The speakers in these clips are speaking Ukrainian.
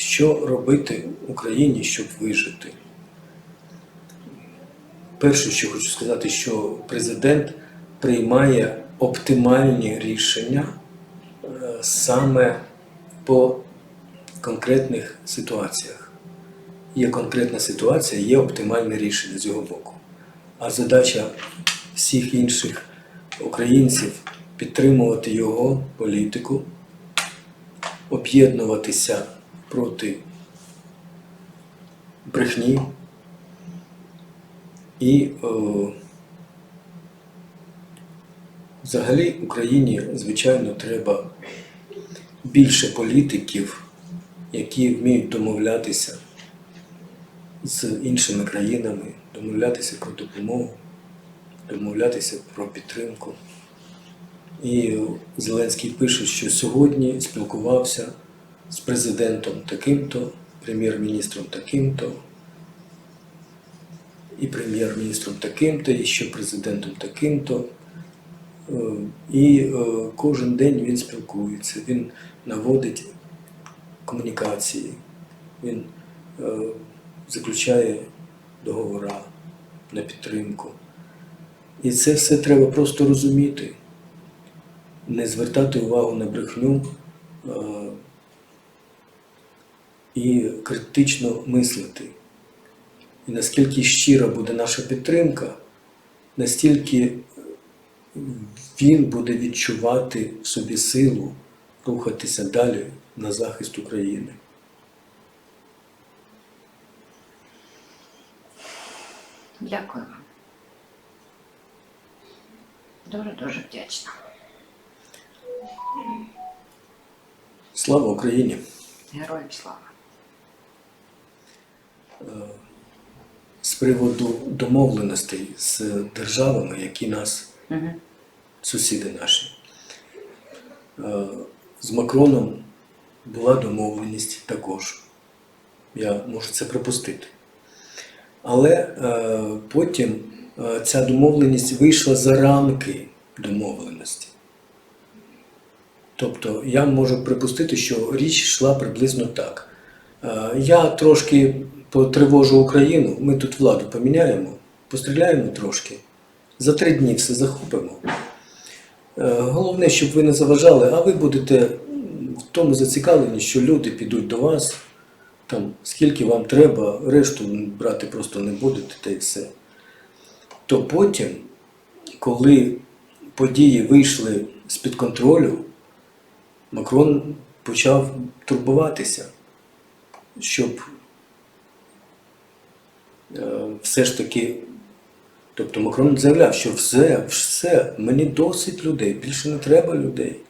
що робити Україні, щоб вижити. Перше, що хочу сказати, що президент приймає оптимальні рішення е, саме по конкретних ситуаціях. Є конкретна ситуація, є оптимальне рішення з його боку. А задача всіх інших українців підтримувати його політику, об'єднуватися проти брехні і е, взагалі Україні, звичайно, треба більше політиків, які вміють домовлятися з іншими країнами, домовлятися про допомогу, домовлятися про підтримку. І Зеленський пише, що сьогодні спілкувався з президентом таким-то, прем'єр-міністром таким-то, і прем'єр-міністром таким-то, і ще президентом таким-то. Е, І е, кожен день він спілкується, він наводить комунікації, він е, заключає договори на підтримку. І це все треба просто розуміти, не звертати увагу на брехню і критично мислити. І наскільки щира буде наша підтримка, настільки він буде відчувати в собі силу рухатися далі на захист України. Дякую. Дуже дуже вдячна. Слава Україні! Героям слава. З приводу домовленостей з державами, які нас Угу. сусіди наші. Е, З Макроном була домовленість також. Я можу це припустити. Але е, потім е, ця домовленість вийшла за рамки домовленості. Тобто я можу припустити, що річ йшла приблизно так. Е, Я трошки потривожу Україну, ми тут владу поміняємо, постріляємо трошки, за три дні все захопимо. Е, Головне, щоб ви не заважали, а ви будете в тому зацікавлені, що люди підуть до вас, там, скільки вам треба, решту брати просто не будете, та й все. То потім, коли події вийшли з-під контролю, Макрон почав турбуватися, щоб все ж таки Тобто Макрон заявляв, що все, все, мені досить людей, більше не треба людей.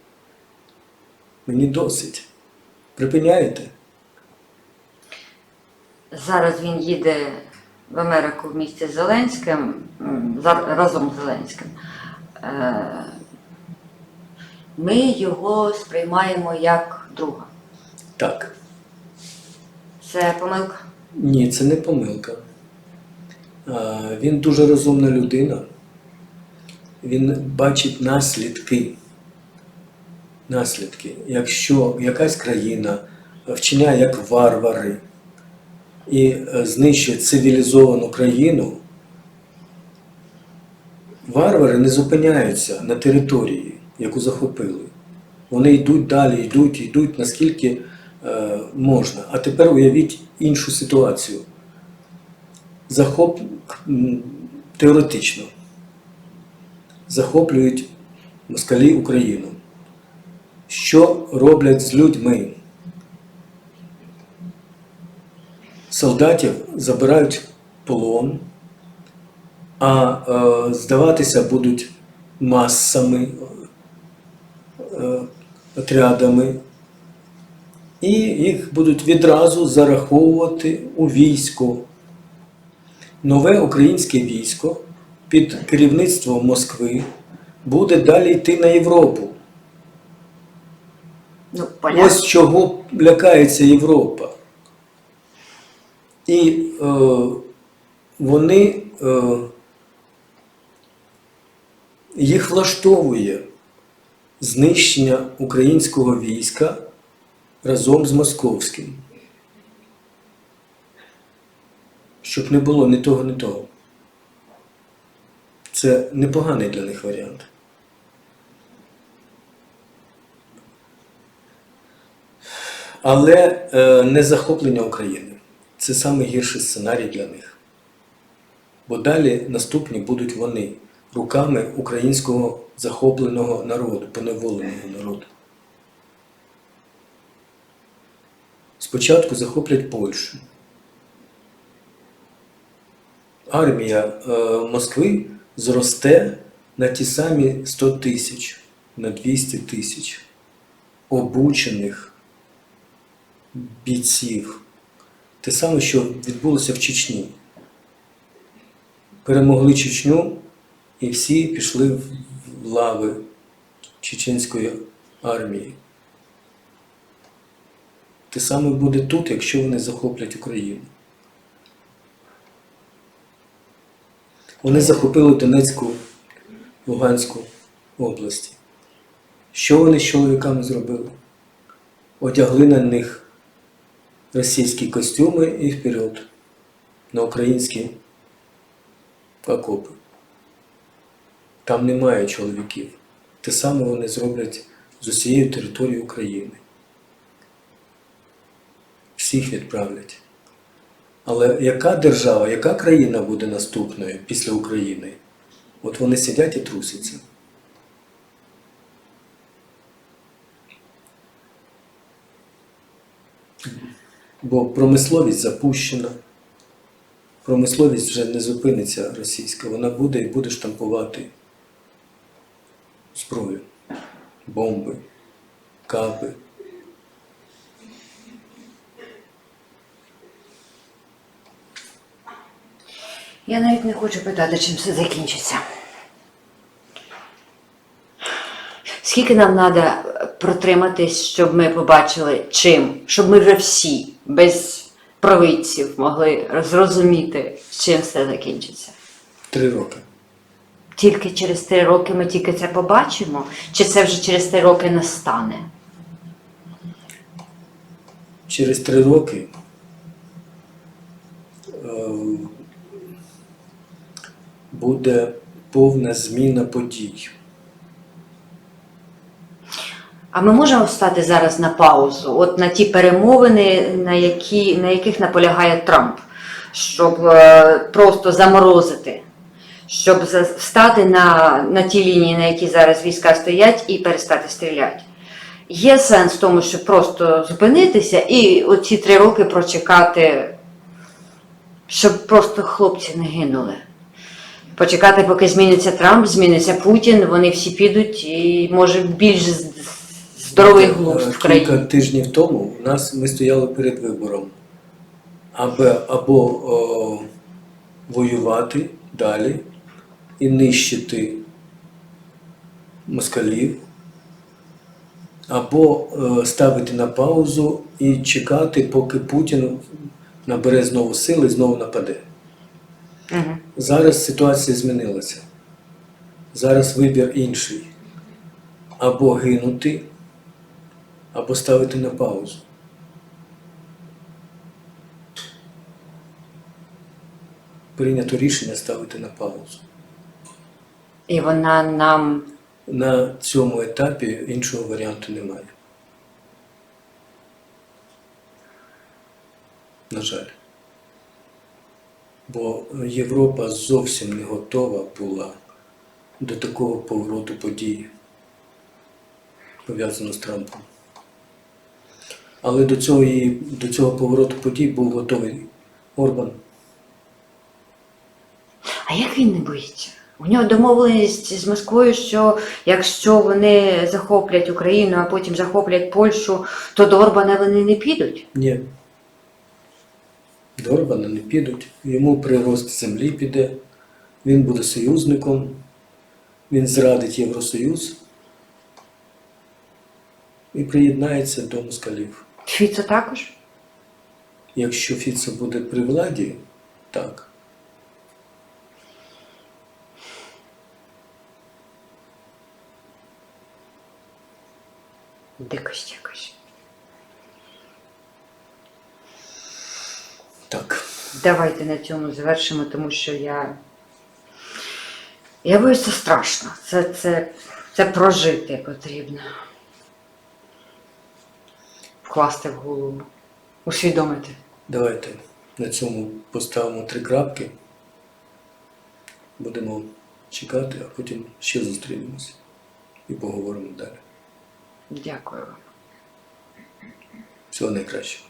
Мені досить. Припиняєте? Зараз він їде в Америку в місті з Зеленським, разом з Зеленським. Е, Ми його сприймаємо як друга. Так. Це помилка. Ні, це не помилка. А, Він дуже розумна людина. Він бачить наслідки. Наслідки. Якщо якась країна вчиняє як варвари і е, знищує цивілізовану країну, варвари не зупиняються на території, яку захопили. Вони йдуть далі, йдуть, йдуть, наскільки е, можна. А тепер уявіть іншу ситуацію. Захоп теоретично захоплюють москалі Україну. Що роблять з людьми? Солдатів забирають полон, а е, здаватися будуть масами, е, отрядами, і їх будуть відразу зараховувати у військо. Нове українське військо під керівництвом Москви буде далі йти на Європу. Ну. Ось чого лякається Європа. І е, вони е, їх влаштовує знищення українського війська разом з московським. Щоб не було ні того, ні того. Це непоганий для них варіант. Але е, не захоплення України. Це саме гірший сценарій для них. Бо далі наступні будуть вони руками українського захопленого народу, поневоленого народу. Спочатку захоплять Польщу. Армія е, Москви зросте на ті самі 100 тисяч, на 200 тисяч обучених бійців. Те саме, що відбулося в Чечні. Перемогли Чечню і всі пішли в в лави чеченської армії. Те саме буде тут, якщо вони захоплять Україну. Вони захопили Донецьку, Луганську області. Що вони з чоловіками зробили? Одягли на них російські костюми і вперед на українські окопи. Там немає чоловіків. Те саме вони зроблять з усією територією України. Всіх відправлять. Але яка держава, яка країна буде наступною після України? От вони сидять і трусяться. Бо промисловість запущена. Промисловість вже не зупиниться російська, вона буде і буде штампувати зброю, бомби, каби. Я навіть не хочу питати, чим все закінчиться. Скільки нам треба протриматись, щоб ми побачили чим, щоб ми вже всі без провидців могли зрозуміти, чим все закінчиться? Три роки. Тільки через три роки ми тільки це побачимо, чи це вже через три роки настане? Через три роки е, буде повна зміна подій. А ми можемо стати зараз на паузу, от на ті перемовини, на, які, на яких наполягає Трамп, щоб е, просто заморозити, щоб встати на, на ті лінії, на які зараз війська стоять, і перестати стріляти. Є сенс в тому, щоб просто зупинитися і оці три роки прочекати, щоб просто хлопці не гинули. Почекати, поки зміниться Трамп, зміниться Путін, вони всі підуть і може більш здоровий глузд в Кілька тижнів тому у нас ми стояли перед вибором або, або о, воювати далі і нищити москалів, або е, ставити на паузу і чекати, поки Путін набере знову сили і знову нападе. Мгм. Зараз ситуація змінилася. Зараз вибір інший. Або гинути, або ставити на паузу. Прийнято рішення ставити на паузу. І вона нам На цьому етапі іншого варіанту немає. На жаль. Бо Європа зовсім не готова була до такого повороту подій, пов'язаного з Трампом. Але до цього, і- до цього повороту подій був готовий Орбан. А як він не боїться? У нього домовленість з Москвою, що якщо вони захоплять Україну, а потім захоплять Польщу, то до Орбана вони не підуть. Ні. До Орбана не підуть. Йому прирост землі піде, він буде союзником, він зрадить Євросоюз і приєднається до москалів. Фіцо також? Якщо Фіцо буде при владі, так. Дикость якась. Так. Давайте на цьому завершимо, тому що я. Я боюсь, це страшно. Це, це, це прожити потрібно. Вкласти в голову, усвідомити. Давайте на цьому поставимо три крапки. Будемо чекати, а потім ще зустрінемося і поговоримо далі. Дякую вам. Всього найкращого.